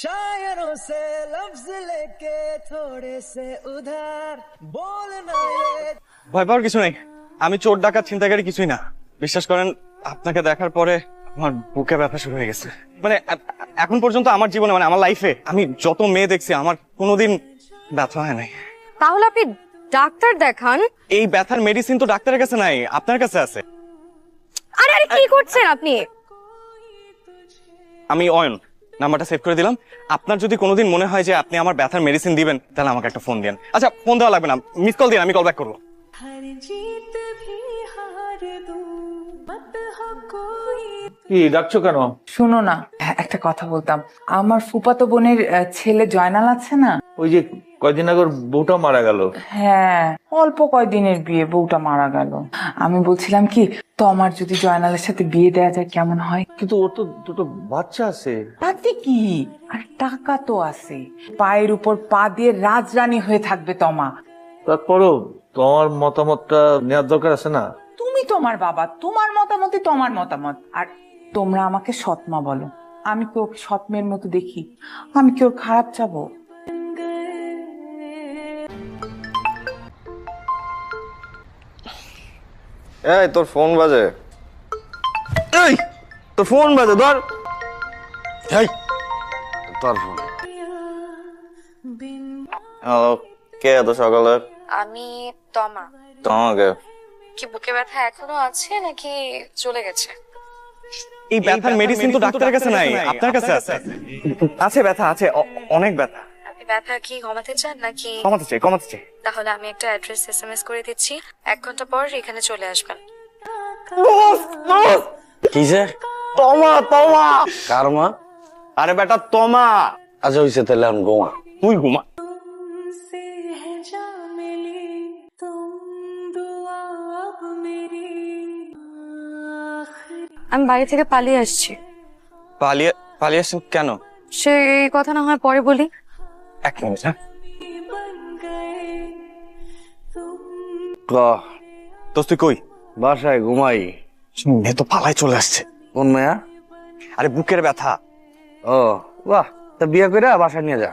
शायरों से लफ्ज लेके थोड़े से उधार बोलना ये ভয় পাওয়ার কিছু নেই আমি চোর ডাকাত চিন্তাকারী কিছুই না বিশ্বাস করেন আপনাকে দেখার পরে আমার বুকে ব্যথা শুরু হয়ে গেছে মানে এ- এখন পর্যন্ত আমার জীবনে মানে আমার লাইফে আমি যত মেয়ে দেখছি আমার কোনোদিন ব্যথা হয় নাই তাহলে আপনি ডাক্তার দেখান এই ব্যথার মেডিসিন তো ডাক্তারের কাছে নাই আপনার কাছে আছে আরে আরে কি করছেন আপনি আমি অয়ন নাম্বারটা সেভ করে দিলাম। আপনার যদি কোনোদিন মনে হয় যে আপনি আমার ব্যথার মেডিসিন দিবেন তাহলে আমাকে একটা ফোন দিন আচ্ছা ফোন দেওয়া লাগবে না। মিস কল দিন আমি কল ব্যাক করব। কি ডাকছো কেন? শোনো না একটা কথা বলতাম। আমার ফুপাতো বোনের ছেলে জয়নাল আছে না? ওই যে কয়দিন আগে বউটা মারা গেল। হ্যাঁ অল্প কয়দিনের বিয়ে বউটা মারা গেল। আমি বলছিলাম কি তোমার যদি জয়নালের সাথে বিয়ে দেওয়া যায় কেমন হয়? কিন্তু ওর তো দুটো বাচ্চা আছে। তাতে কি? আর টাকা তো আছে। পায়ের উপর পা দিয়ে রাজরানী হয়ে থাকবে তমা। তারপরও তোমার মতামতটা নেওয়ার দরকার আছে না? তুমি তোমার বাবা তোমার মতামতই তোমার মতামত। আর তোমরা আমাকে সৎমা বলো। আমি কি ওকে সৎমের মতো দেখি? আমি কি ওর খারাপ চাবো? এই তোর ফোন বাজে। এই তোর ফোন বাজে ধর। এই তোর ফোন হ্যালো কে এত সকালে? আমি তমা। তোমাকে? কি বুকে ব্যথা এখনও আছে নাকি চলে গেছে? এই ব্যথার মেডিসিন তো ডাক্তারের কাছে নাই। আপনার কাছে আছে। আছে। ব্যথা আছে। অনেক ব্যথা। ব্যথা কি কমাতে চান নাকি? কমাতে চাই কমাতে চাই। তাহলে আমি একটা অ্যাড্রেস এসএমএস করে দিচ্ছি। এক ঘণ্টা পর এখানে চলে আসবেন। কি যে? তোমা তোমা। কারমা আরে বেটা তোমা। আজ আচ্ছা, হইছে তাহলে আমি গোমা। তুই গোমা। আমি বাড়ি থেকে পালিয়ে আসছি। পালিয়ে পালিয়ে আসছেন কেন? সে এই কথা না হয় পরে বলি। এক মিনিট হ্যাঁ। তুই কই? বাসায় ঘুমাই। মেয়ে তো পালায় চলে আসছে। কোন মেয়া? আরে বুকের ব্যথা। ও বাহ তা বিয়ে করে বাসায় নিয়ে যা।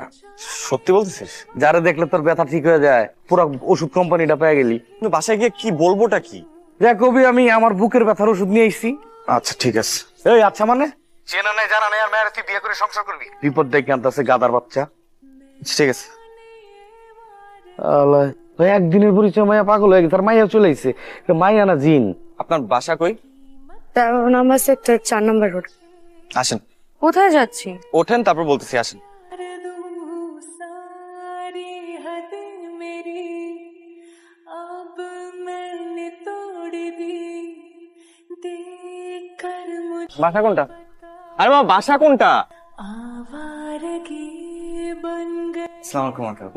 সত্যি বলতেছিস? যারা দেখলে তোর ব্যথা ঠিক হয়ে যায় পুরো ওষুধ কোম্পানিটা পেয়ে গেলি। বাসায় গিয়ে কি বলবোটা কি? দেখ কবি আমি আমার বুকের ব্যথার ওষুধ নিয়ে এসেছি আচ্ছা ঠিক আছে। এই আচ্ছা মানে? চেনা নেই জানা নেই আর মেয়ের তুই বিয়ে করে সংসার করবি? বিপদ দেখে আনতেছে গাদার বাচ্চা। ঠিক আছে। আল্লাহ ভাই একদিনের পরিচয় মায়া পাগল হয়ে গেছে তার মায়া চলে এসেছে মাইয়া না জিন? আপনার বাসা কই? তেরো নম্বর সেক্টর চার নম্বর রোড। আসেন। কোথায় যাচ্ছি? ওঠেন তারপর বলতেছি আসেন। বাসা কোনটা? আরে মা বাসা কোনটা? সালাম আলাইকুম আঙ্কেল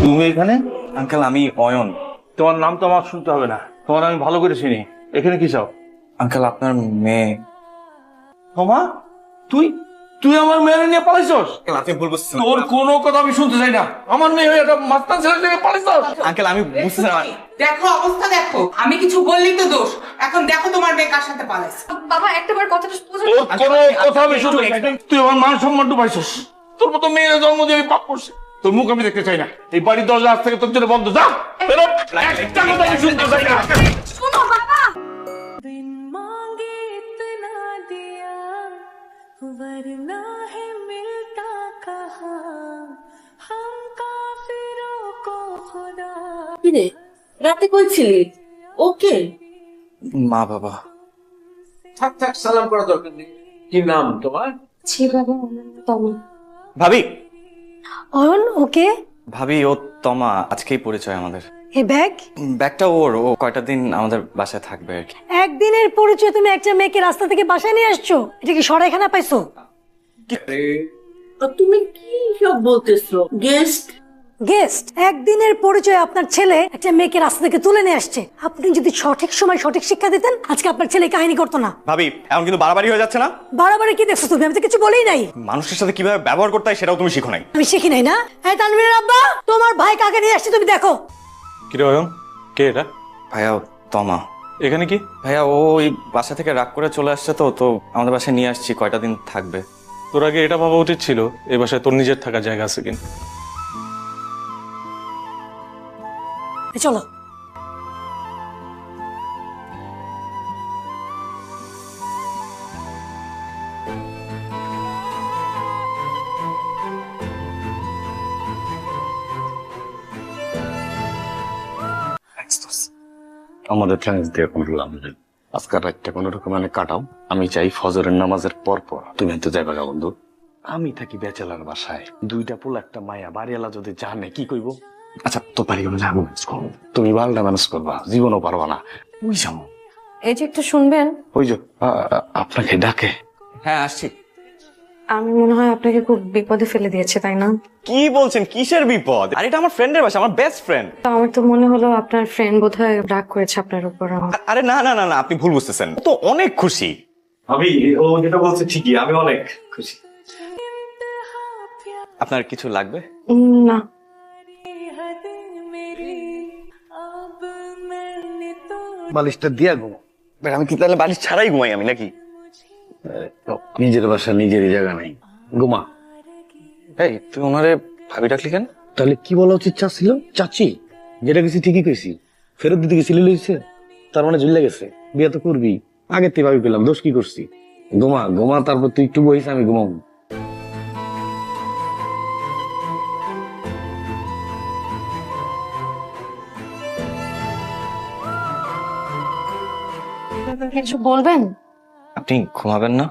তুমি এখানে? আঙ্কেল আমি অয়ন। তোমার নাম তো আমার শুনতে হবে না। তোমার আমি ভালো করে চিনি। এখানে কি চাও? আঙ্কেল আপনার মেয়ে। তোমা? তুই? তুই আমার মেয়ে নিয়ে পালাইছস? আঙ্কেল আপনি ভুল বুঝছেন তোর কোনো কথা আমি শুনতে চাই না। আমার মেয়ে হয়ে একটা মাস্টার ছেলে নিয়ে পালাইছস? আঙ্কেল আমি বুঝতেছি না। দেখো অবস্থা দেখো। আমি কিছু বললেই তো দোষ। এখন দেখো তোমার মেয়ে কার সাথে পালাইছে। বাবা একটাবার কথাটা বুঝুন তোর কোনো কথা আমি শুনতে চাই না। তুই আমার মান সম্মান ডুবাইছস। তোর মতো মেয়ের জন্ম দিয়ে আমি পাপ করছি। তোর মুখ আমি দেখতে চাই না। এই বাড়ির দরজা আজ থেকে তোর জন্য বন্ধ। যা! বেরো! একটা কথা আমি শুনতে চাই না। কিরে? রাতে কইছিলি ওকে? মা বাবা। থাক থাক সালাম করা দরকার নেই। কি নাম তোমার? ছি বাবা তমা। ভাবি! অয়ন ওকে? ভাবি ও তমা আজকেই পরিচয় আমাদের। এ ব্যাগ? ব্যাগটা ওর ও কয়টা দিন আমাদের বাসায় থাকবে আর কি। একদিনের পরিচয় তুমি একটা মেয়েকে রাস্তা থেকে বাসায় নিয়ে আসছো? এটা কি সরাইখানা পাইছো? আর তুমি কি সব বলতেছো? গেস্ট? গেস্ট একদিনের পরিচয় আপনার ছেলে একটা মেয়েকে রাস্তা থেকে তুলে নিয়ে আসছে। আপনি যদি সঠিক সময় সঠিক শিক্ষা দিতেন আজকে আপনার ছেলে কাহিনী করতো না। ভাবি এখন কিন্তু বাড়াবাড়ি হয়ে যাচ্ছে না? বারবারে কি দেখছ তুমি? আমি তো কিছু বলেই নাই। মানুষের সাথে কীভাবে ব্যবহার করতে হয় সেটাও তুমি শিখো নাই। আমি শিখি নাই না? হ্যাঁ তানভীরের আব্বা তোমার ভাই কাকে নিয়ে আসছে তুমি দেখো। কিরে অয়ন কে এটা? ভাইয়া তমা। এখানে কি? ভাইয়া ও ওই বাসা থেকে রাগ করে চলে আসছে তো তো আমাদের বাসায় নিয়ে আসছি কয়টা দিন থাকবে। তোর আগে এটা ভাবা উচিত ছিল এই বাসায় তোর নিজের থাকার জায়গা আছে কিনা। চলো। আমাদের দিয়ে কোনো লাভ নেই। আজকাল রাতটা কোনো রকম মানে কাটাও। আমি চাই ফজরের নামাজের পর পর তুমি তো যাবে গা বন্ধু। আমি থাকি বেচালার বাসায়। দুইটা পোলা একটা মায়া। বাড়িওয়ালা যদি জানে কি কইব? আচ্ছা তো পারি আমি যাব তুমি বালটা ম্যানেজ করবা জীবনও পারবা না। ওই যাব এই যে একটু শুনবেন। ওই যে আপনাকে ডাকে। হ্যাঁ আসছি। আমি মনে হয় আপনাকে খুব বিপদে ফেলে দিয়েছে তাই না? কি বলছেন? কিসের বিপদ? আর এটা আমার ফ্রেন্ডের বাসা আমার বেস্ট ফ্রেন্ড তো আমার তো মনে হলো আপনার ফ্রেন্ড বোধহয় রাগ করেছে আপনার উপর আরে না না না না আপনি ভুল বুঝতেছেন। তো অনেক খুশি। আমি ও যেটা বলছে ঠিকই আমি অনেক খুশি। আপনার কিছু লাগবে? উম, না। বালিশটা দিয়া ঘুমো। আমি কি তাহলে বালিশ ছাড়াই ঘুমাই আমি নাকি? নিজের বাসা নিজেরই জায়গা নাই। ঘুমা। এই তুই ওনারে ভাবি ডাকলি কেন? তাহলে কি বলা উচিত চাচ্ছিল? চাচি যেটা গেছি ঠিকই কইছি। ফেরত দিতে গেছিলি লইছে তার মানে ঝুলে গেছে। বিয়ে তো করবি। আগে থেকে ভাবি পেলাম দোষ কি করছি? ঘুমা ঘুমা তারপর তুই একটু বহিস আমি ঘুমাবো। কিছু বলবেন? আপনি ঘুমাবেন না?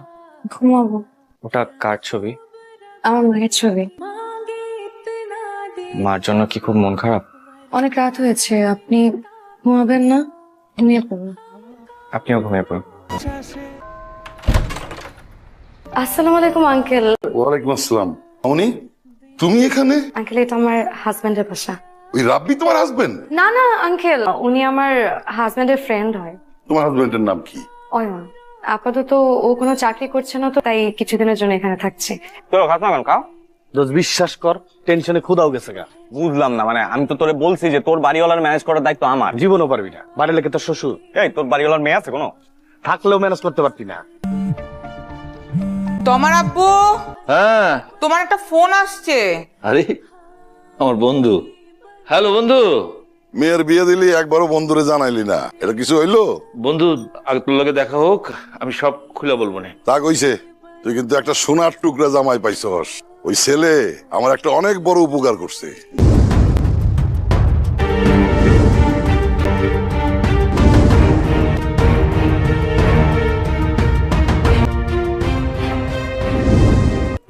ঘুমাবো। ওটা কার ছবি? আমার মায়ের ছবি। মার জন্য কি খুব মন খারাপ? অনেক রাত হয়েছে আপনি ঘুমাবেন না? ঘুমিয়ে পড়ুন। আপনিও ঘুমিয়ে পড়ুন। আসসালামু আলাইকুম আঙ্কেল। ওয়ালাইকুম আসসালাম। অমনি? তুমি এখানে? আঙ্কেল এটা আমার হাজবেন্ডের বাসা। ওই রাব্বি তোমার হাজবেন্ড না না আঙ্কেল। উনি আমার হাজবেন্ডের ফ্রেন্ড হয়। তোমার হাজবেন্ডের নাম কি? অয়ন আপাতত ও কোনো চাকরি করছে না তো তাই কিছুদিনের জন্য এখানে থাকছে। তোর খাত না কাও? দোষ বিশ্বাস কর টেনশনে খুদাও গেছে গা। বুঝলাম না মানে আমি তো তোরে বলছি যে তোর বাড়িওয়ালার ম্যানেজ করার দায়িত্ব আমার। জীবনও পারবি না বাড়ি লেগে তোর শ্বশুর। এই তোর বাড়িওয়ালার মেয়ে আছে কোনো? থাকলেও ম্যানেজ করতে পারতি না। তোমার আব্বু? হ্যাঁ। তোমার একটা ফোন আসছে। আরে আমার বন্ধু। হ্যালো বন্ধু। মেয়ের বিয়ে দিলি একবারও বন্ধুরে জানাইলি না। এটা কিছু হইল? বন্ধু আগে তোর লগে দেখা হোক আমি সব খুলে বলব না। তা কইছে তুই কিন্তু একটা সোনার টুকরা জামাই পাইছস। ওই ছেলে আমার একটা অনেক বড় উপকার করছে।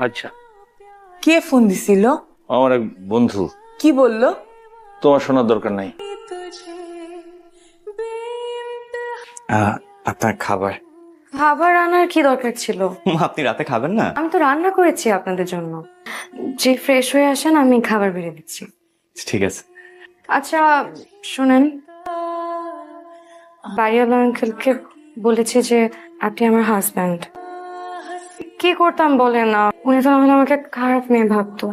আচ্ছা। কে ফোন দিছিল? আমার এক বন্ধু। কি বলল? তোমার শোনার দরকার নাই। আহ, আপনার খাবার। খাবার আনার কি দরকার ছিল? আপনি রাতে খাবেন না? আমি তো রান্না করেছি আপনাদের জন্য। যে ফ্রেশ হয়ে আসেন আমি খাবার বেড়ে দিচ্ছি। ঠিক আছে। আচ্ছা শুনেন। বাড়িওয়ালা আঙ্কেলকে বলেছে যে আপনি আমার হাজব্যান্ড কি করতাম বলে না উনি তো আমাকে খারাপ মেয়ে ভাবতো।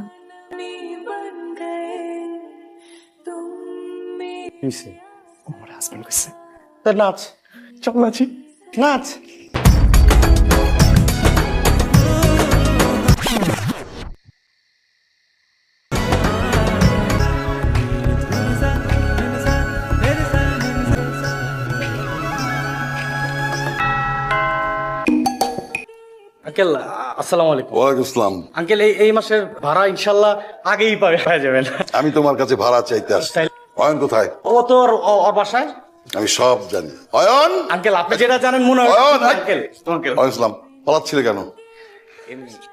আমার হাজবেন্ড কইছে তা নাচ। চল নাচি। নাচ। আঙ্কেল আসসালামু আলাইকুম। ওয়ালাইকুম আসসালাম। আঙ্কেল এই এই মাসের ভাড়া ইনশাল্লাহ আগেই পাবে পাওয়া যাবেন আমি তোমার কাছে ভাড়া চাইতে আসছি। অয়ন কোথায়? ও তো ওর ও- ওর বাসায়? আমি সব জানি। অয়ন! আঙ্কেল আপনি যেটা জানেন মনে হয় অয়ন আঙ্কেল আঙ্কেল। অয়ন ইসলাম পালাচ্ছিলে কেন?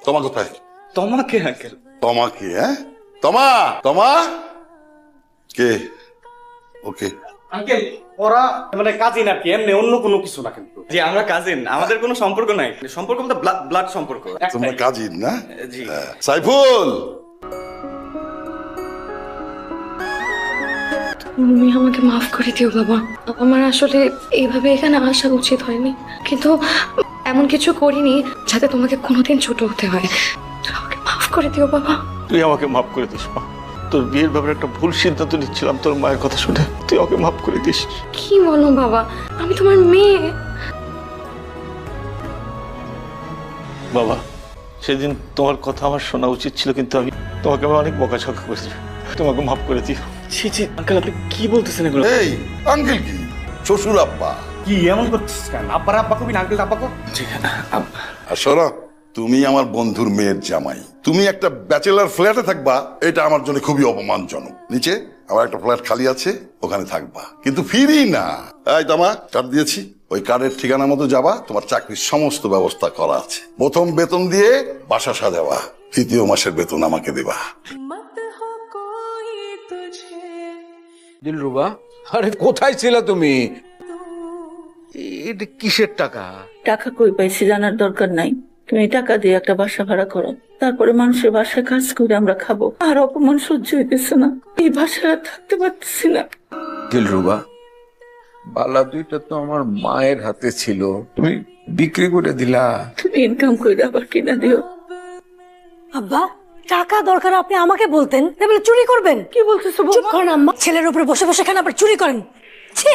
তোমা কোথায়? তোমাকে আঙ্কেল? তোমা কি হ্যাঁ? তোমা! তোমা? কে? ওকে। আঙ্কেল ওরা মানে কাজিন আর কি এমনি অন্য কোনো কিছু না কিন্তু। জি আমরা কাজিন আমাদের কোনো সম্পর্ক নাই। সম্পর্ক মতো ব্লাড সম্পর্ক। তোমরা কাজিন না? জি। হ্যাঁ। সাইফুল! তুমি আমাকে মাফ করে দিও বাবা। আমার আসলে এইভাবে এখানে আসা উচিত হয়নি। কিন্তু এমন কিছু করিনি যাতে তোমাকে কোনোদিন ছোট হতে হয়। আমাকে মাফ করে দিও বাবা। তুই আমাকে মাফ করে দিস মা। তোর বিয়ের ব্যাপারে একটা ভুল সিদ্ধান্ত নিচ্ছিলাম তোর মায়ের কথা শুনে। তুই আমাকে মাফ করে দিস। কি বলো বাবা? আমি তোমার মেয়ে। বাবা সেদিন তোমার কথা আমার শোনা উচিত ছিল কিন্তু আমি তোমাকে আমি অনেক বকাঝকা করেছি। তোমাকে মাফ করে দিও। ছি ছি আঙ্কেল আপনি কি বলতেছেন এগুলো? এই আঙ্কেল কি? শ্বশুর আব্বা। কি এমন করছিস কেন? আব্বার আব্বা কবি আঙ্কেল আব্বা কো আর শোনো তুমি আমার বন্ধুর মেয়ের জামাই। তুমি একটা ব্যাচেলার ফ্ল্যাটে থাকবা এটা আমার জন্য খুবই অপমানজনক। নিচে আমার একটা ফ্ল্যাট খালি আছে ওখানে থাকবা। কিন্তু ফিরি না। এই তোমা কার্ড দিয়েছি। ওই কার্ডের ঠিকানা মতো যাবা তোমার চাকরির সমস্ত ব্যবস্থা করা আছে। প্রথম বেতন দিয়ে বাসা সাজাবা তৃতীয় মাসের বেতন আমাকে দেবা। দিলরুবা আরে কোথায় ছিলে তুমি? এটা কিসের টাকা? টাকা কই পাইছি জানার দরকার নাই। তুমি টাকা দিয়ে একটা বাসা ভাড়া করো। তারপরে মানুষের বাসায় কাজ করে আমরা খাব। আর অপমান সহ্য হইতেছে না। এই বাসায় আর থাকতে পারতেছি না। দিলরুবা বালা দুইটা তো আমার মায়ের হাতে ছিল। তুমি বিক্রি করে দিলা। তুমি ইনকাম করে আবার কিনা দিও। আব্বা টাকা দরকার আপনি আমাকে বলতেন? না বলে চুরি করবেন? কি বলতেছো চুপ? করেন আম্মা। ছেলের উপরে বসে বসে খান আবার চুরি করেন। ছি!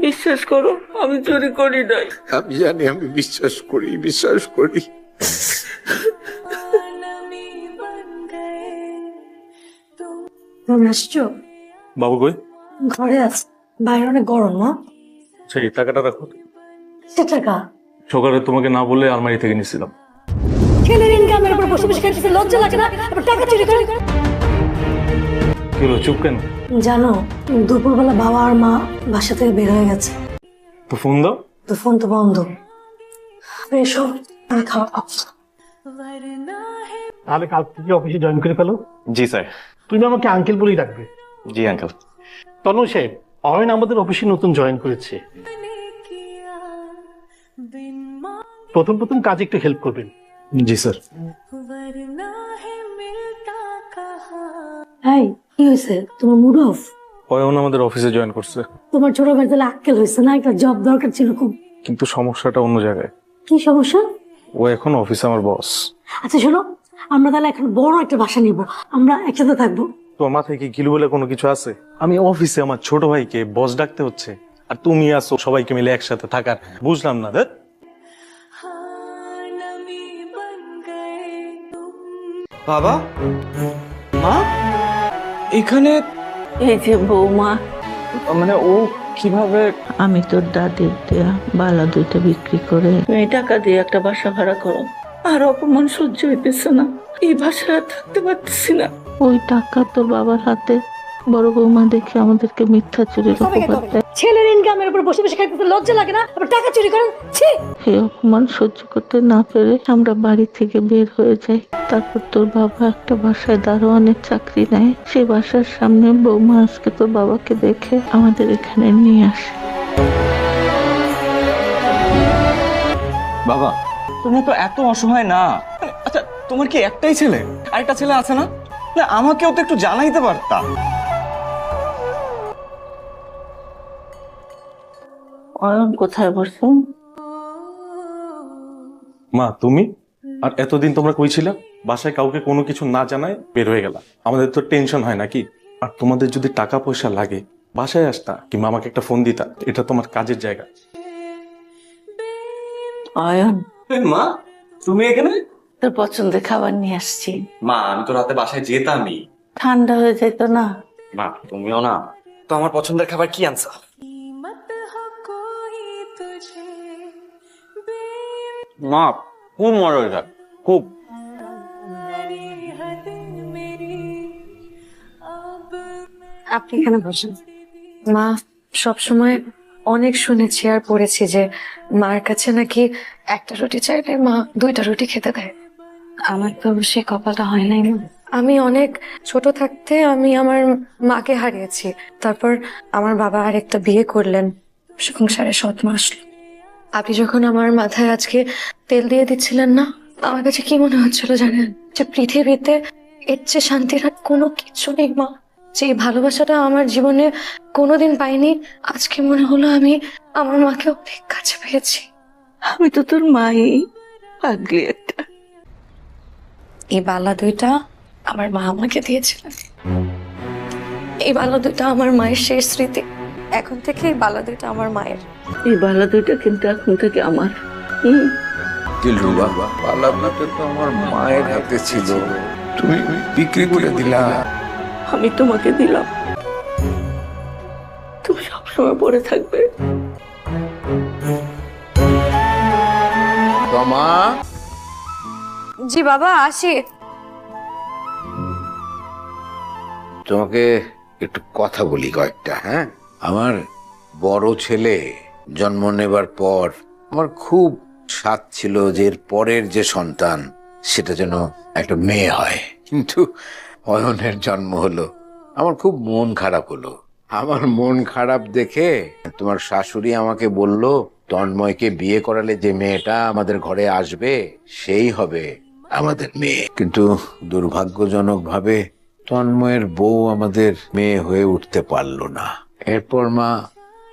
বিশ্বাস করো আমি চুরি করি নাই। আমি জানি আমি বিশ্বাস করি বিশ্বাস করি। তুমি আসছো? বাবু কই? ঘরে আছে। বাইরে অনেক গরম না সেই টাকাটা রাখো। সে টাকা? সকালে তোমাকে না বলে আলমারি থেকে নিয়েছিলাম। খাইতেছে লজ্জা লাগে না আবার টাকা চুরি করে। কি হলো চুপ কেন? জানো দুপুরবেলা বাবা আর মা বাসা থেকে বের হয়ে গেছে। তো ফোন দাও। তো ফোন তো বন্ধ। এসো আমি খাওয়া তাহলে কাল থেকে অফিসে জয়েন করে ফেলো? জি স্যার। তুমি আমাকে আঙ্কেল বলেই ডাকবে। জি আঙ্কেল তনু সাহেব অয়ন আমাদের অফিসে নতুন জয়েন করেছে। প্রথম প্রথম কাজে একটু হেল্প করবেন। জি স্যার। এই কি হয়েছে? তোমার মুড অফ অয়ন আমাদের অফিসে জয়েন করছে। তোমার ছোট ভাই তাহলে আক্কেল হয়েছে না? একটা জব দরকার ছিল খুব। কিন্তু সমস্যাটা অন্য জায়গায়। কি সমস্যা? ও এখন অফিসে আমার বস আচ্ছা শোনো আমরা তাহলে এখন বড় একটা বাসা নিব। আমরা একসাথে থাকব। তোমার মাথায় কি গিলু বলে কোনো কিছু আছে? আমি অফিসে আমার ছোট ভাইকে বস ডাকতে হচ্ছে। আর তুমি আসো সবাইকে মিলে একসাথে থাকার। বুঝলাম না দেখ বাবা? মা? এখানে এই যে বৌমা। মানে ও কীভাবে আমি তোর দাদির দেয়া বালা দুইটা বিক্রি করে তুমি টাকা দিয়ে একটা বাসা ভাড়া করো। আর অপমান সহ্য হইতেছে না। এই বাসায় থাকতে পারতেছি না। ওই টাকা তোর বাবার হাতে। বড় বৌমা দেখে আমাদেরকে মিথ্যা চুরির অপবাদ দেয়। ছেলের ইনকামের উপর বসে বসে খাইতেছে লজ্জা লাগে না? আবার টাকা চুরি করেন? ছি! অপমান সহ্য করতে না পেরে আমরা বাড়ি থেকে বের হয়ে যাই। তারপর তোর বাবা একটা বাসায় দারোয়ানের চাকরি নেয়। সেই বাসার সামনে বৌমা আজকে তোর বাবাকে দেখে আমাদের এখানে নিয়ে আসে। বাবা তোমরা তো এত অসহায় না। আচ্ছা তোমার কি একটাই ছেলে? আরেকটা ছেলে আছে না? না আমাকেও তো একটু জানাইতে পারতা। অয়ন কোথায় বসে মা তুমি? আর এতদিন তোমরা কই ছিলা? বাসায় কাউকে কোনো কিছু না জানায় বের হয়ে গেলা। আমাদের তো টেনশন হয় নাকি? আর তোমাদের যদি টাকা পয়সা লাগে বাসায় আসতা কিংবা আমাকে একটা ফোন দিতা এটা তোমার কাজের জায়গা। অয়ন মা তুমি এখানে? তোর পছন্দের খাবার নিয়ে আসছি। মা আমি তো রাতে বাসায় যেতামই। ঠান্ডা হয়ে যেত না। মা তুমিও না। তো আমার পছন্দের খাবার কি আনছা? মা খুব মজা খুব। আপনি এখানে বসেন। মা, সবসময় অনেক শুনেছি আর পড়েছি যে মার কাছে নাকি একটা রুটি চাইলে মা দুইটা রুটি খেতে দেয়। আমার তো সে কপালটা হয় নাই আমি অনেক ছোট থাকতে আমি আমার মাকে হারিয়েছি। তারপর আমার বাবা আর একটা বিয়ে করলেন। সংসারে সৎ মা আসলো আপনি যখন আমার মাথায় আজকে তেল দিয়ে দিচ্ছিলেন না আমার কাছে কি মনে হচ্ছিল জানেন? যে পৃথিবীতে এর চেয়ে শান্তির আর কোনো কিছু নেই মা। যে ভালোবাসাটা আমার জীবনে কোনোদিন পাইনি আজকে মনে হলো আমি আমার মাকে অনেক কাছে পেয়েছি। আমি তো তোর মাই। পাগলি একটা। এই বালা দুইটা আমার মা আমাকে দিয়েছিলেন। এই বালা দুইটা আমার মায়ের শেষ স্মৃতি। এখন থেকে এই বালা দুইটা আমার মায়ের। এই বালা দুইটা কিন্তু এখন থেকে আমার। হুম। দিলরু বাবা তো আমার মায়ের হাতে ছিল। তুমি বিক্রি করে দিলা। আমি তোমাকে দিলাম। তুমি সবসময় পড়ে থাকবে। তোমা জি বাবা আসি। তোমাকে একটু কথা বলি কয়েকটা হ্যাঁ? আমার বড় ছেলে জন্ম নেবার পর আমার খুব স্বাদ ছিল যে এর পরের যে সন্তান, সেটা যেন একটা মেয়ে হয়। কিন্তু অয়নের জন্ম হলো। আমার খুব মন খারাপ হলো। আমার মন খারাপ দেখে তোমার শাশুড়ি আমাকে বলল, তন্ময়কে বিয়ে করালে যে মেয়েটা আমাদের ঘরে আসবে, সেই হবে আমাদের মেয়ে। কিন্তু দুর্ভাগ্যজনক ভাবে তন্ময়ের বউ আমাদের মেয়ে হয়ে উঠতে পারল না। এরপর মা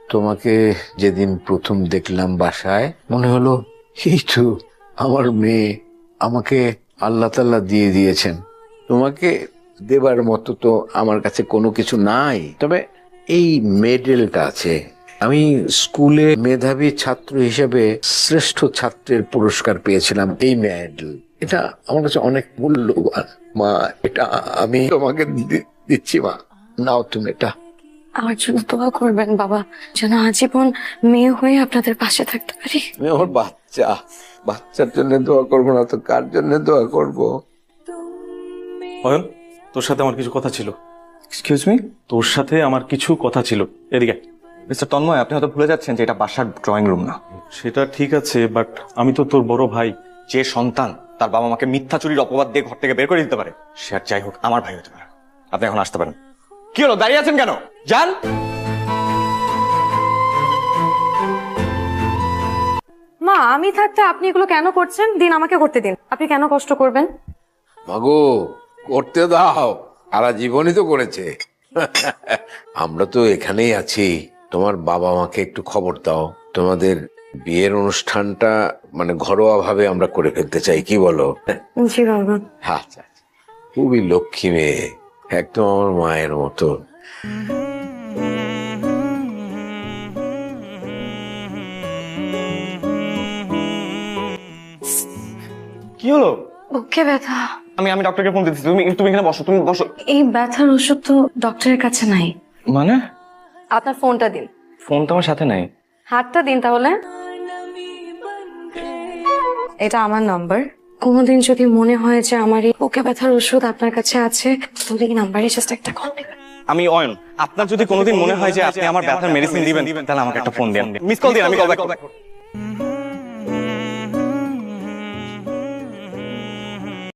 তোমাকে যেদিন প্রথম দেখলাম বাসায়, মনে হলো, এই তো, আমার মেয়ে আমাকে আল্লাহ তাল্লাহ দিয়ে দিয়েছেন। তোমাকে দেবার মতো তো আমার কাছে কোনো কিছু নাই। তবে এই মেডেলটা আছে। আমি স্কুলে মেধাবী ছাত্র হিসেবে শ্রেষ্ঠ ছাত্রের পুরস্কার পেয়েছিলাম এই মেডেল। এটা আমার কাছে অনেক মূল্যবান। মা, এটা আমি তোমাকে দিচ্ছি, মা। নাও তুমি এটা। আমার জন্য দোয়া করবেন বাবা যেন আজীবন মেয়ে হয়ে আপনাদের পাশে থাকতে পারি। আমি আমার বাচ্চা। বাচ্চার জন্য দোয়া করব না তো কার জন্য দোয়া করব? অয়ন তোর সাথে আমার কিছু কথা ছিল। এক্সকিউজ মি তোর সাথে আমার কিছু কথা ছিল। এদিকে মিস্টার তন্ময় আপনি হয়তো ভুলে যাচ্ছেন যে এটা বাসার ড্রয়িং রুম না। সেটা ঠিক আছে বাট আমি তো তোর বড় ভাই। যে সন্তান তার বাবা মাকে মিথ্যা চুরির অপবাদ দিয়ে ঘর থেকে বের করে দিতে পারে সে আর যাই হোক আমার ভাই হতে পারে। আপনি এখন আসতে পারেন। কি হলো দাঁড়িয়ে আছেন কেন? যান। মা আমি থাকতে আপনি এগুলো কেন করছেন? দিন আমাকে করতে দিন। আপনি কেন কষ্ট করবেন? মাগো করতে দাও। সারা জীবনই তো করেছে। আমরা তো এখানেই আছি। তোমার বাবা মাকে একটু খবর দাও। তোমাদের বিয়ের অনুষ্ঠানটা মানে ঘরোয়া ভাবে আমরা করে ফেলতে চাই কি বলো? জি বাবা। আচ্ছা আচ্ছা। খুবই লক্ষ্মী মেয়ে। একদম আমার মায়ের মতো। কি হলো? বুকে ব্যথা। আমি আমি ডক্টরকে ফোন দিচ্ছি তুমি তুমি এখানে বসো তুমি বসো। এই ব্যথার ওষুধ তো ডক্টরের কাছে নাই। মানে? আপনার ফোনটা দিন। ফোন তো আমার সাথে নাই। হাতটা দিন তাহলে। এটা আমার নাম্বার কোনোদিন যদি মনে হয় যে আমার এই বুকে ব্যথার ওষুধ আপনার কাছে আছে, তাহলে এই নাম্বারে জাস্ট একটা কল দিবেন। আমি অয়ন, আপনার যদি কোনোদিন মনে হয় যে আপনি আমার ব্যথার মেডিসিন দিবেন, তাহলে আমাকে একটা ফোন দিন। মিস কল দিন, আমি কল ব্যাক